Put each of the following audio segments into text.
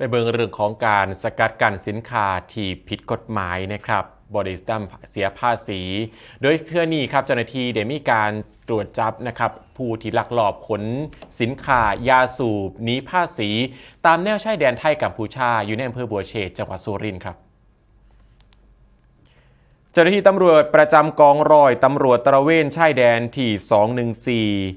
ไปเบิงเรื่องของการสกัดกันสินค้าที่ผิดกฎหมายนะครับบริษัทเสียภาษี โดยเพื่อนี้ครับเจ้าหน้าที่ได้มีการตรวจจับนะครับผู้ที่ลักลอบขนสินค้ายาสูบหนีภาษี ตามแนวชายแดนไทยกัมพูชา อยู่ในอำเภอบัวเชษจังหวัดสุรินทร์ครับเจ้าหน้าที่ตำรวจประจำกองร้อยตำรวจตระเวนชายแดนที่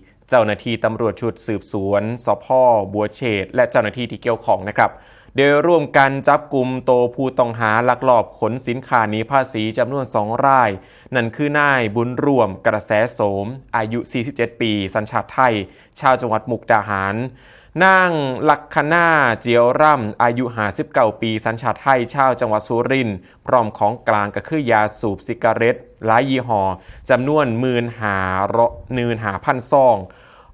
214 เจ้าหน้าที่ตำรวจชุดสืบสวนสพบัวเชษและเจ้าหน้าที่ที่เกี่ยวข้องนะครับโดยร่วมกันจับกลุ่มโตผู้ต้องหาลักลอบขนสินค้าหนีภาษีจำนวน 2 ราย นั่นคือนายบุญรวมกระแสโสม อายุ 47 ปี สัญชาติไทย ชาวจังหวัดมุกดาหาร นางลักคณาเจียวร่ำ อายุ59ปี สัญชาติไทยชาวจังหวัดสุรินทร์พร้อมของกลางก็คือยาสูบซิกาเรตหลายยี่ห้อจำนวนหมื่นหาระนืนหาพันซอง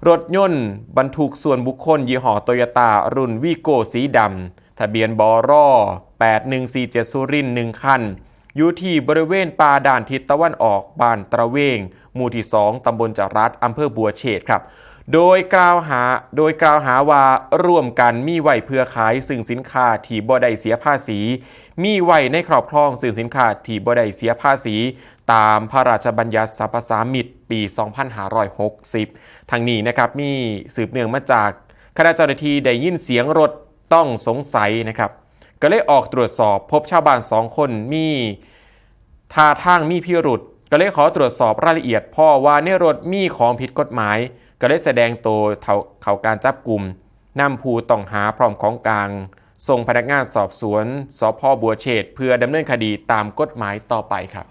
รถยนต์บรรทุกส่วนบุคคลยี่ห้อโตโยต้ารุ่นวีโกสีดำ ทะเบียนบอร่อ8147 สุรินทร์หนึ่งคัน อยู่ที่บริเวณป่าด่านทิศตะวันออกบ้านตระเวง หมู่ที่ 2 ตำบลจารัดอำเภอบัวเชษครับ โดยกล่าวหาโดยกล่าวหาว่าร่วมกันมีไว้เพื่อขายซึ่งสินค้าที่บ่ได้เสียภาษี มีไว้ในครอบครองซึ่งสินค้าที่บ่ได้เสียภาษี ตามพระราชบัญญัติสรรพสามิตปี 2560ทางนี้นะครับมีสืบเนื่องมาจากคณะเจ้าหน้าที่ได้ยินเสียงรถต้องสงสัยนะครับ ก็เลยออกตรวจสอบพบชาวบ้านสองคนมีท่าทางมีพิรุษก็เลยขอตรวจสอบรายละเอียดพ่อว่าในรถมีของผิดกฎหมาย ก็เลยแสดงตัวเขาเขาการจับกลุ่มนำผู้ต้องหาพร้อมของกลาง ส่งพนักงานสอบสวนสพบัวเชษเพื่อดำเนินคดีตามกฎหมายต่อไปครับ